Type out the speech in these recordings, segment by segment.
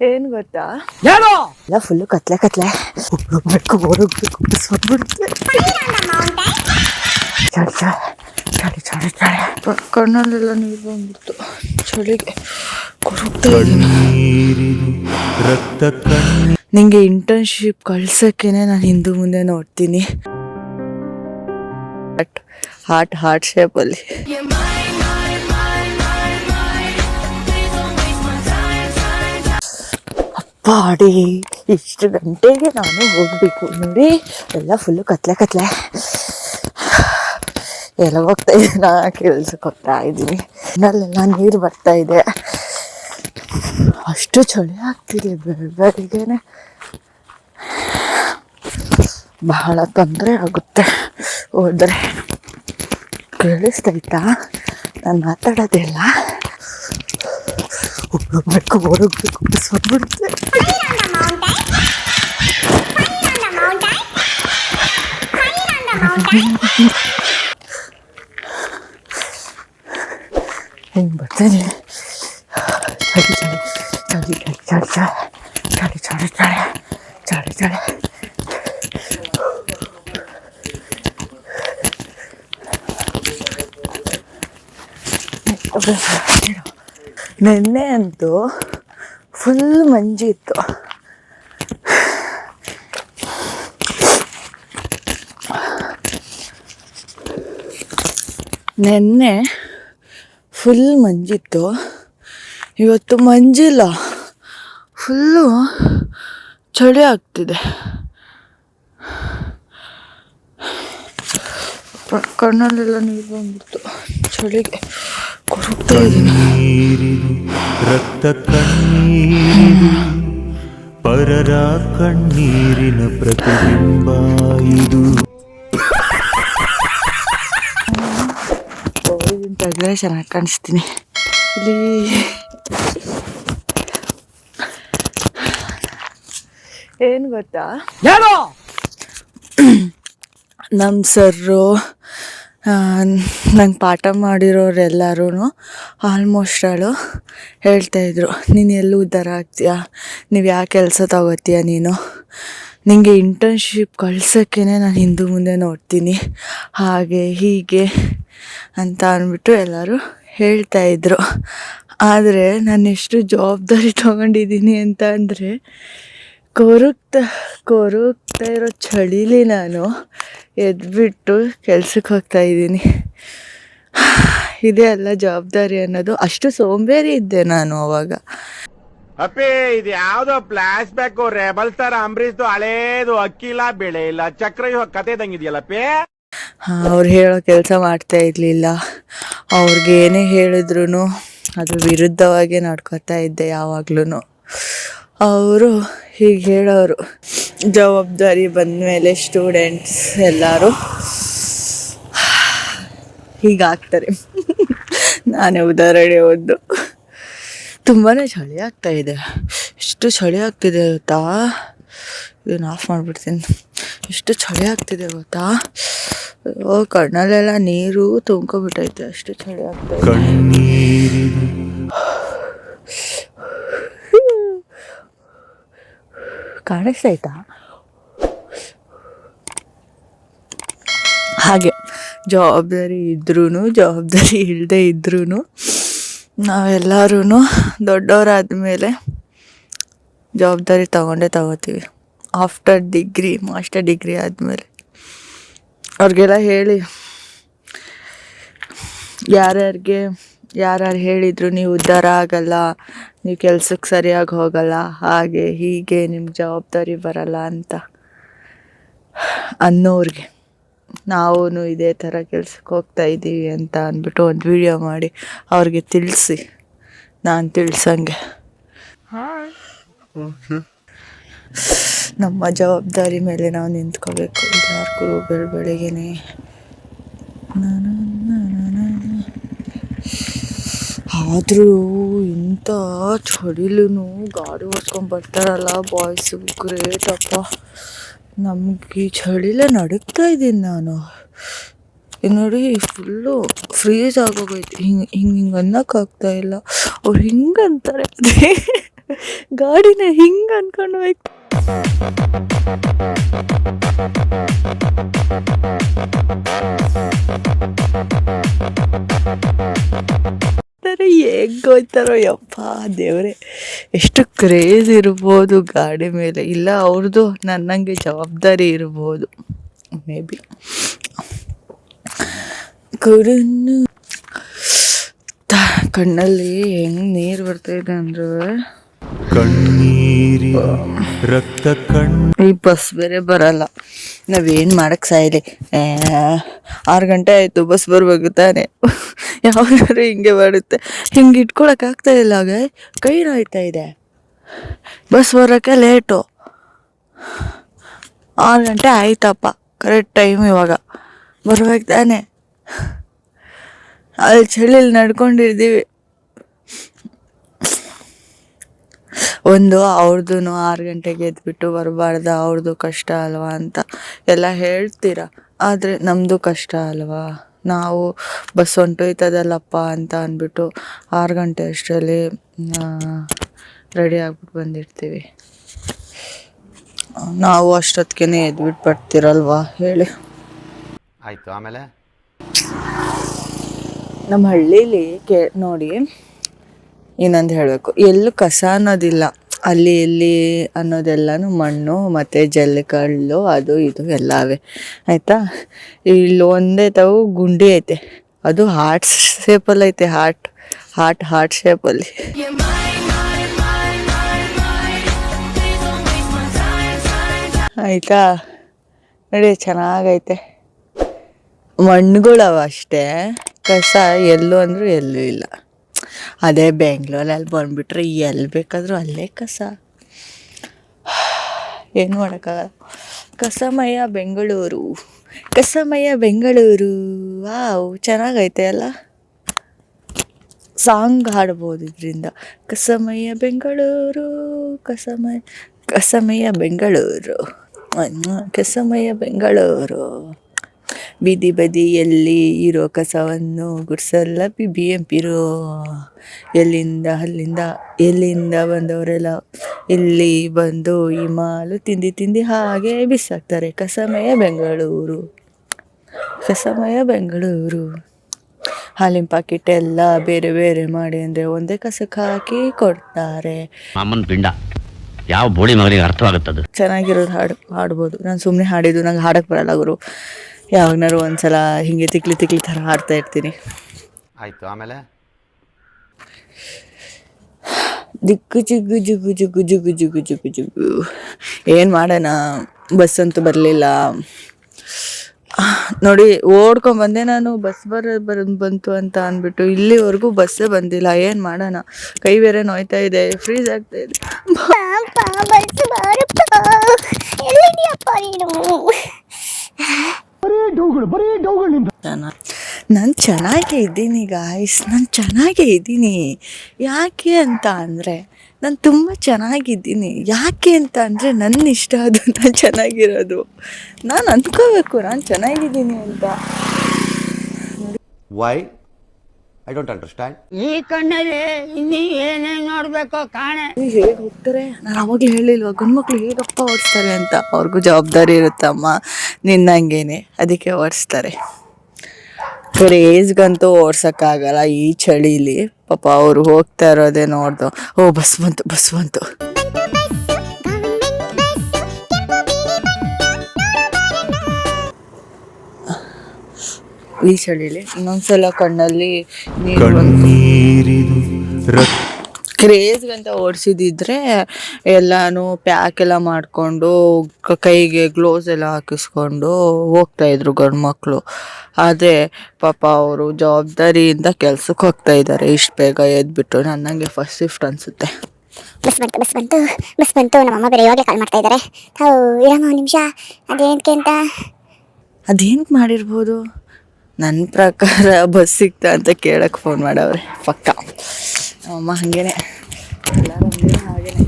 ಏನ್ ಗೊತ್ತಾ? ಎಲ್ಲ ಫುಲ್ಲು ಕತ್ಲೆ ಕತ್ಲೆ. ಹೋಗ್ಬೇಕು ಹೊರಗ್ಬೇಕು ಬಿಡಿಸ್ಬಿಡುತ್ತೆ ಚಳಿ ಚಳಿ ಚಳಿ ಚಳಿ ಕಣ್ಣಲ್ಲೆಲ್ಲ ನೀರು ಬಂದ್ಬಿಡ್ತು. ಚಳಿಗೆ ಕೊರಗ್ತಾ ಇದ್ದೀನಿ. ರಕ್ತ ನಿಂಗೆ ಇಂಟರ್ನ್ಶಿಪ್ ಕಳ್ಸಕ್ಕೇನೆ ನಾನು ಹಿಂದೂ ಮುಂದೆ ನೋಡ್ತೀನಿ. ಹಾರ್ಟ್ ಹಾರ್ಟ್ ಹಾರ್ಟ್ ಶೇಪಲ್ಲಿ ಪಾಡಿ ಇಷ್ಟು ಗಂಟೆಗೆ ನಾನು ಹೋಗಬೇಕು. ನೋಡಿ, ಎಲ್ಲ ಫುಲ್ಲು ಕತ್ಲೆ ಕತ್ಲೆ. ಎಲ್ಲ ಹೋಗ್ತಾ ನಾ ಕೆಲ್ಸಕ್ಕೆ ಹೋಗ್ತಾ ಇದ್ದೀನಿ. ನಲ್ಲೆಲ್ಲ ನೀರು ಬರ್ತಾ ಇದೆ. ಅಷ್ಟು ಚಳಿ ಆಗ್ತಿದೆ ಬೆಳ ಬಹಳ ತೊಂದರೆ ಆಗುತ್ತೆ. ಹೋದರೆ ಕೇಳಿಸ್ತೈತಾ ನಾನು ಮಾತಾಡೋದಿಲ್ಲ ಹೋಗ್ಬೇಕು ಹೊರಗ್ಬೇಕು ಬಿಡಿಸ್ಬಿಡುತ್ತೆ ಹಿಂಗೆ ಬರ್ತೀನಿ ಚಳಿ ಚಳಿ ಚಳಿ ಚಳಿ ಚಳಿ ಚಳಿ ಚಳಿ ಚಳಿ ಚಳಿ ನೆನ್ನೆ ಅಂತೂ ಫುಲ್ ಮಂಜಿತ್ತು ನೆನ್ನೆ ಫುಲ್ ಮಂಜಿತ್ತು ಇವತ್ತು ಮಂಜಿಲ್ಲ ಫುಲ್ಲು ಚಳಿ ಆಗ್ತಿದೆ. ಕಣ್ಣಲ್ಲೆಲ್ಲ ನೀರು ಬಂದ್ಬಿಡ್ತು. ಚಳಿಗೆ. ಕೊರಗ್ತಾ ಇದ್ದೀನಿ ನೀರಿದು ರಕ್ತ ಕಣ್ಣೀರಿದು ಪರರ ಕಣ್ಣೀರಿನ ಪ್ರತಿಬಿಂಬ ಇದು. ಇದನ್ನ ತೆಗೆದ್ರೆ ಚೆನ್ನಾಗಿ ಕಾಣಿಸ್ತೀನಿ. ಇಲ್ಲಿ. ಏನು ಗೊತ್ತಾ? ನಮ್ಮ ಸರ್ರು ನಂಗೆ ಪಾಠ ಮಾಡಿರೋರೆಲ್ಲರೂ ಆಲ್ಮೋಸ್ಟ್ ಆಳು ಹೇಳ್ತಾಯಿದ್ರು ನೀನು ಎಲ್ಲಿ ಉದ್ಧಾರ ಆಗ್ತೀಯಾ? ನೀವು ಯಾವ ಕೆಲಸ ತಗೋತೀಯ ನೀನು? ನಿಂಗೆ ಇಂಟರ್ನ್ಶಿಪ್ ಕಳ್ಸೋಕ್ಕೇ ನಾನು ಹಿಂದೂ ಮುಂದೆ ನೋಡ್ತೀನಿ, ಹಾಗೆ ಹೀಗೆ ಅಂತ ಅಂದ್ಬಿಟ್ಟು ಎಲ್ಲರೂ ಹೇಳ್ತಾಯಿದ್ರು ಆದರೆ ನಾನು ಎಷ್ಟು ಜವಾಬ್ದಾರಿ ತೊಗೊಂಡಿದ್ದೀನಿ ಅಂತ ಅಂದರೆ ಕೊರಗ್ತಾ ಕೊರಗ್ತಾ ಇರೋ ಚಳಿಲಿ ನಾನು ಎದ್ಬಿಟ್ಟು ಕೆಲ್ಸಕ್ಕೆ ಹೋಗ್ತಾ ಇದ್ದೀನಿ. ಇದೇ ಅಲ್ಲ ಜವಾಬ್ದಾರಿ ಅನ್ನೋದು. ಅಷ್ಟು ಸೋಂಬೇರಿ ಇದ್ದೆ ನಾನು ಅವಾಗ. ಅಪ್ಪಿ ಇದು ಯಾವ್ದೋ ಫ್ಲಾಶ್ ಬ್ಯಾಕ್ ರೆಬಲ್ ತರ ಅಂಬರೀಶ್ದು ಹಳೇದು ಅಕ್ಕಿಲ್ಲ ಬೆಳೆ ಇಲ್ಲ. ಚಕ್ರ ಇವಾಗ ಕತೆ ಇದಂಗಿದೆಯಲ್ಲಪ್ಪಿ ಅವ್ರು ಹೇಳೋ ಕೆಲಸ ಮಾಡ್ತಾ ಇರಲಿಲ್ಲ. ಅವ್ರಿಗೆ ಏನೇ ಹೇಳಿದ್ರು ಅದು ವಿರುದ್ಧವಾಗಿ ನಡ್ಕೊತಾ ಇದ್ದೆ ಯಾವಾಗ್ಲೂ ಅವರು ಹೀಗೆ ಹೇಳೋರು. ಜವಾಬ್ದಾರಿ ಬಂದಮೇಲೆ ಸ್ಟೂಡೆಂಟ್ಸ್ ಎಲ್ಲರೂ. ಹೀಗಾಗ್ತಾರೆ. ನಾನೇ ಉದಾಹರಣೆ ಒಂದು. ತುಂಬಾ ಚಳಿ ಆಗ್ತಾ ಇದೆ. ಎಷ್ಟು ಚಳಿ ಆಗ್ತಿದೆ ಗೊತ್ತಾ? ಇದನ್ನು ಆಫ್ ಮಾಡಿಬಿಡ್ತೀನಿ. ಎಷ್ಟು ಚಳಿ ಆಗ್ತಿದೆ ಗೊತ್ತಾ? ಓ, ಕಣ್ಣಲ್ಲೆಲ್ಲ ನೀರು ತುಂಬ್ಕೊಬಿಟ್ಟೈತೆ ಅಷ್ಟು ಚಳಿ ಆಗ್ತಾ ಇದೆ. ಕಾಣಿಸ್ತೈತಾ ಹಾಗೆ, ಜವಾಬ್ದಾರಿ ಇದ್ರೂ ಜವಾಬ್ದಾರಿ ಇಲ್ಲದೆ ಇದ್ರೂ ನಾವೆಲ್ಲರೂ ದೊಡ್ಡವರಾದ್ಮೇಲೆ ಜವಾಬ್ದಾರಿ ತಗೊಂಡೇ ತಗೋತೀವಿ. ಆಫ್ಟರ್ ಡಿಗ್ರಿ ಮಾಸ್ಟರ್ ಡಿಗ್ರಿ ಆದಮೇಲೆ. ಅವ್ರಿಗೆಲ್ಲ ಹೇಳಿ, ಯಾರ್ಯಾರಿಗೆ ಯಾರ್ಯಾರು ಹೇಳಿದ್ರು ನೀವು ಉದ್ಧಾರ ಆಗಲ್ಲ ನೀವು ಕೆಲ್ಸಕ್ಕೆ ಸರಿಯಾಗಿ ಹೋಗಲ್ಲ ಹಾಗೆ ಹೀಗೆ ನಿಮ್ಮ ಜವಾಬ್ದಾರಿ ಬರಲ್ಲ ಅಂತ ಅನ್ನೋರಿಗೆ. ನಾವು ಇದೇ ಥರ ಕೆಲ್ಸಕ್ಕೆ ಹೋಗ್ತಾ ಇದ್ದೀವಿ ಅಂತ ಅಂದ್ಬಿಟ್ಟು ಒಂದು ವಿಡಿಯೋ ಮಾಡಿ ಅವ್ರಿಗೆ ತಿಳಿಸಿ. ನಾನು ತಿಳ್ಸಂಗೆ. ನಮ್ಮ ಜವಾಬ್ದಾರಿ ಮೇಲೆ ನಾವು ನಿಂತ್ಕೋಬೇಕು. ಯಾರಿಗೂ ಬೆಳ ಬೆಳಿಗ್ಗೆನೆ ಆದರೂ ಇಂಥ ಚಳಿಲೂ ಗಾಡಿ ಓಡ್ಸ್ಕೊಂಡು ಬರ್ತಾರಲ್ಲ ಬಾಯ್ಸು ಗ್ರೇಟ್ ಅಪ್ಪ. ನಮಗೆ ಚಳಿಲೇ ನಡುಗ್ತಾ ಇದ್ದೀನಿ ನಾನು. ನೋಡಿ ಫುಲ್ಲು ಫ್ರೀಸ್ ಆಗೋಗೈತೆ. ಹಿಂಗೆ ಹಿಂಗೆ ಹಿಂಗೆ ಅನ್ನೋಕ್ಕಾಗ್ತಾ ಇಲ್ಲ. ಅವ್ರು ಹಿಂಗೆ ಅಂತಾರೆ. ಗಾಡಿನ ಹಿಂಗೆ ಅನ್ಕೊಂಡು ಹೋಯ್ತು. ಹೇಗೋಯ್ತಾರೋ ಯಪ್ಪ ದೇವ್ರೆ. ಎಷ್ಟು ಕ್ರೇಜ್ ಇರ್ಬೋದು ಗಾಡಿ ಮೇಲೆ. ಇಲ್ಲ ಅವ್ರದ್ದು ನನ್ನಂಗೆ ಜವಾಬ್ದಾರಿ ಇರ್ಬೋದು. ಮೇ ಬಿ ತ- ಕಣ್ಣಲ್ಲಿ ಹೆಂಗೆ ನೀರು ಬರ್ತಾಯಿದೆ ಅಂದ್ರೆ. ಕಣ್ಣೀರಿದು ರಕ್ತ ಕಣ್. ಈ ಬಸ್ ಬೇರೆ ಬರಲ್ಲ. ನಾವೇನು ಮಾಡಕ್ ಸಾಯಿಲಿ? ಆರು ಗಂಟೆ ಆಯ್ತು, ಬಸ್ ಬರ್ಬೇಕು ತಾನೆ. ಯಾವಾಗಾದ್ರೂ ಹಿಂಗೆ ಬರುತ್ತೆ. ಹಿಂಗೆ ಇಟ್ಕೊಳಕ್ ಆಗ್ತಾ ಇಲ್ಲ ಆಗ ಕೈ ನೋಯ್ತಾ ಇದೆ. ಬಸ್ ಬರೋಕ್ಕೆ ಲೇಟು ಆರು ಗಂಟೆ ಆಯ್ತಪ್ಪ. ಕರೆಕ್ಟ್ ಟೈಮ್ ಇವಾಗ. ಬರ್ಬೇಕು ತಾನೆ. ಅಲ್ಲಿ ಚಳಿಲಿ ನಡ್ಕೊಂಡಿರ್ತೀವಿ ಒಂದು ಅವ್ರದ್ದು ಆರು ಗಂಟೆಗೆ ಎದ್ಬಿಟ್ಟು ಬರಬಾರ್ದ ಅವ್ರದ್ದು ಕಷ್ಟ ಅಲ್ವಾ ಅಂತ ಎಲ್ಲ ಹೇಳ್ತೀರಾ? ಆದರೆ ನಮ್ಮದು ಕಷ್ಟ ಅಲ್ವಾ? ನಾವು ಬಸ್ ಹೊಂಟೋಯ್ತದಲ್ಲಪ್ಪ ಅಂತ ಅಂದ್ಬಿಟ್ಟು ಆರು ಗಂಟೆ ಅಷ್ಟರಲ್ಲಿ ರೆಡಿ ಆಗ್ಬಿಟ್ಟು ಬಂದಿರ್ತೀವಿ. ನಾವು ಅಷ್ಟೊತ್ತಿಗೆ ಎದ್ಬಿಟ್ಟು ಬರ್ತೀರಲ್ವಾ? ಹೇಳಿ. ಆಯಿತು ಆಮೇಲೆ? ನಮ್ಮ ಹಳ್ಳೀಲಿ ಕೇ ನೋಡಿ ಇನ್ನೊಂದು ಹೇಳಬೇಕು. ಎಲ್ಲೂ ಕಸ ಅನ್ನೋದಿಲ್ಲ. ಅಲ್ಲಿ ಇಲ್ಲಿ ಅನ್ನೋದೆಲ್ಲನೂ ಮಣ್ಣು, ಮತ್ತು ಜಲ್ಲಿಕಲ್ಲು, ಅದು ಇದು ಎಲ್ಲವೇ. ಆಯಿತಾ? ಇಲ್ಲಿ ಒಂದೇ ತಾವು ಗುಂಡಿ ಐತೆ. ಅದು ಹಾರ್ಟ್ ಶೇಪಲ್ಲಿ ಐತೆ ಹಾರ್ಟ್ ಹಾರ್ಟ್ ಹಾರ್ಟ್ ಶೇಪಲ್ಲಿ ಆಯಿತಾ? ನೋಡಿ, ಚೆನ್ನಾಗೈತೆ. ಮಣ್ಣುಗಳವ ಅಷ್ಟೇ. ಕಸ ಎಲ್ಲೂ ಅಂದರೂ ಎಲ್ಲೂ ಇಲ್ಲ. ಅದೇ ಬೆಂಗ್ಳೂರಲ್ಲಿ ಬಂದುಬಿಟ್ರೆ ಎಲ್ಲಿ ಬೇಕಾದರೂ ಅಲ್ಲೇ ಕಸ. ಏನು ಮಾಡೋಕ್ಕಾಗಲ್ಲ. ಕಸಮಯ ಬೆಂಗಳೂರು. ಕಸಮಯ ಬೆಂಗಳೂರು. ವಾವ್, ಚೆನ್ನಾಗೈತೆ ಅಲ್ಲ? ಸಾಂಗ್ ಹಾಡ್ಬೋದು ಇದರಿಂದ. ಕಸಮಯ ಬೆಂಗಳೂರು, ಕಸಮಯ ಕಸಮಯ ಬೆಂಗಳೂರು. ಕಸಮಯ ಬೆಂಗಳೂರು. ಬೀದಿ ಬದಿಯಲ್ಲಿ ಇರೋ ಕಸವನ್ನು ಗುಡಿಸಲ್ಲ ಬಿ ಬಿ ಎಂ ಪಿರೋ ಎಲ್ಲಿಂದ ಅಲ್ಲಿಂದ ಎಲ್ಲಿಂದ ಬಂದವರೆಲ್ಲ ಇಲ್ಲಿ ಬಂದು ಈ ಮಾಲು ತಿಂದು ತಿಂದು ಹಾಗೆ ಬಿಸಾಕ್ತಾರೆ. ಕಸಮಯ ಬೆಂಗಳೂರು ಕಸಮಯ ಬೆಂಗಳೂರು. ಹಾಲಿನ ಪಾಕಿಟ್ ಎಲ್ಲ ಬೇರೆ ಬೇರೆ ಮಾಡಿ ಅಂದರೆ ಒಂದೇ ಕಸಕ್ಕೆ ಹಾಕಿ ಕೊಡ್ತಾರೆ. ಯಾವ ಬೋಳಿ ಮಗನಿಗೆ ಅರ್ಥವಾಗುತ್ತದೆ? ಚೆನ್ನಾಗಿರೋದು ಹಾಡು ಹಾಡ್ಬೋದು. ನಾನು ಸುಮ್ಮನೆ ಹಾಡಿದ್ದು ನಂಗೆ ಹಾಡಕ್ಕೆ ಬರಲ್ಲ ಗುರು. ಯಾವಾಗನಾರು ಒಂದ್ಸಲ ಹಿಂಗೆ ತಿಕ್ಲಿ ತಿಕ್ಲಿ ಥರ ಆಡ್ತಾ ಇರ್ತೀನಿ. ಆಯಿತು ಆಮೇಲೆ? ದಿಕ್ಕು ಜಿಗ್ಗು ಜಿಗ್ಗು ಜಿಗ್ಗು ಜಿಗ್ಗು ಜಿಗ್ಗು ಜಿಗ್ಗು ಜಿಗ್ಗು. ಏನು ಮಾಡೋಣ? ಬಸ್ ಅಂತೂ ಬರಲಿಲ್ಲ. ನೋಡಿ ಓಡ್ಕೊಂಡ್ಬಂದೆ ನಾನು ಬಸ್ ಬರ ಬರ ಬಂತು ಅಂತ ಅಂದ್ಬಿಟ್ಟು ಇಲ್ಲಿವರೆಗೂ ಬಸ್ಸೇ ಬಂದಿಲ್ಲ. ಏನು ಮಾಡೋಣ? ಕೈ ಬೇರೆ ನೋಯ್ತಾ ಇದೆ ಫ್ರೀಸ್ ಆಗ್ತಾ ಇದೆ ಪಾಪ ಬಸ್ ಬಾರಪ್ಪ ಎಲ್ಲಿದ್ಯಪ್ಪ ನೀನು ನಾನು ಚೆನ್ನಾಗೇ ಇದ್ದೀನಿ ಗಾಯ್ಸ್ ನಾನು ಚೆನ್ನಾಗೇ ಇದ್ದೀನಿ. ಯಾಕೆ ಅಂತ ಅಂದರೆ ನಾನು ತುಂಬ ಚೆನ್ನಾಗಿದ್ದೀನಿ. ಯಾಕೆ ಅಂತ ಅಂದರೆ ನನ್ನ ಇಷ್ಟ ಅದು ನಾನು ಚೆನ್ನಾಗಿರೋದು. ನಾನು ಅಂದ್ಕೋಬೇಕು ನಾನು ಚೆನ್ನಾಗಿದ್ದೀನಿ ಅಂತ. ವೈ ಐ ಡೋಂಟ್ ಅಂಡರ್ಸ್ಟ್ಯಾಂಡ್ ಈ ಕಣ್ಣಲ್ಲಿ ಇನ್ನೀ ಏನೇನು ನೋಡಬೇಕು ಕಾಣೆ. ಹೇಗೆ ಹೋಗ್ತಾರೆ? ನಾನು ಅವಾಗಲೇ ಹೇಳಿಲ್ವ ಗಂಡ್ಮಕ್ಳು ಹೇಗಪ್ಪ ಓಡಿಸ್ತಾರೆ ಅಂತ? ಅವ್ರಿಗೂ ಜವಾಬ್ದಾರಿ ಇರುತ್ತಮ್ಮ. ನಿನ್ನಂಗೇನೆ. ಅದಕ್ಕೆ ಓಡಿಸ್ತಾರೆ. ಕ್ರೇಜ್ಗಂತೂ ಓಡ್ಸೋಕ್ಕಾಗಲ್ಲ ಈ ಚಳಿಲಿ. ಪಾಪ ಅವರು ಹೋಗ್ತಾ ಇರೋದೇ ನೋಡ್ದು. ಓ ಬಸ್ ಬಂತು ಬಸ್ ಬಂತು ಈ ಚಳಿಲಿ ಇನ್ನೊಂದ್ಸಲ ಕಣ್ಣಲ್ಲಿ ನೀರು ಕಣ್ಣೀರಿದು ಅಂತ ಓಡಿಸಿದಿದ್ರೆ ಎಲ್ಲಾನು ಪ್ಯಾಕ್ ಎಲ್ಲ ಮಾಡಿಕೊಂಡು ಕೈಗೆ ಗ್ಲೋಸ್ ಎಲ್ಲ ಹಾಕಿಸ್ಕೊಂಡು ಹೋಗ್ತಾ ಇದ್ರು ಗಂಡು ಮಕ್ಕಳು ಆದರೆ ಪಾಪ ಅವರು ಜವಾಬ್ದಾರಿಯಿಂದ ಕೆಲ್ಸಕ್ಕೆ ಹೋಗ್ತಾ ಇದ್ದಾರೆ ಇಷ್ಟು ಬೇಗ ಎದ್ಬಿಟ್ಟು ನನ್ನಂಗೆ ಫಸ್ಟ್ ಶಿಫ್ಟ್ ಅನಿಸುತ್ತೆ. ಬಸ್ ಬಂತು ಬಸ್ ಬಂತು ಬಸ್ ಬಂತು. ನಮ್ಮಮ್ಮ ಬೇರೆ ಇವಾಗಲೇ ಕಾಲ್ ಮಾಡ್ತಾ ಇದ್ದಾರೆ ತಾವು ಇರಮ್ಮ ನಿಮಿಷ. ಅದೇನಕ್ಕೆ ಅಂತ? ಅದೇನಕ್ಕೆ ಮಾಡಿರ್ಬೋದು? ನನ್ನ ಪ್ರಕಾರ ಬಸ್ ಸಿಗ್ತಾ ಅಂತ ಕೇಳಕ್ಕೆ ಫೋನ್ ಮಾಡವ್ರೆ. ಪಕ್ಕ. ಅಮ್ಮ ಹಾಗೇನೆ. ಹಂಗೇನೆ.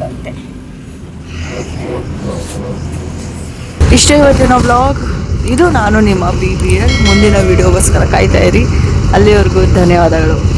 ಬಂತೆ ಇಷ್ಟೇ ಇವತ್ತಿನ ಬ್ಲಾಗ್ ಇದು ನಾನು ನಿಮ್ಮ ಬಿ ಬಿ ಎಲ್ ಮುಂದಿನ ವಿಡಿಯೋಗೋಸ್ಕರ ಕಾಯ್ತಾ ಇರಿ. ಅಲ್ಲಿವರೆಗೂ ಧನ್ಯವಾದಗಳು.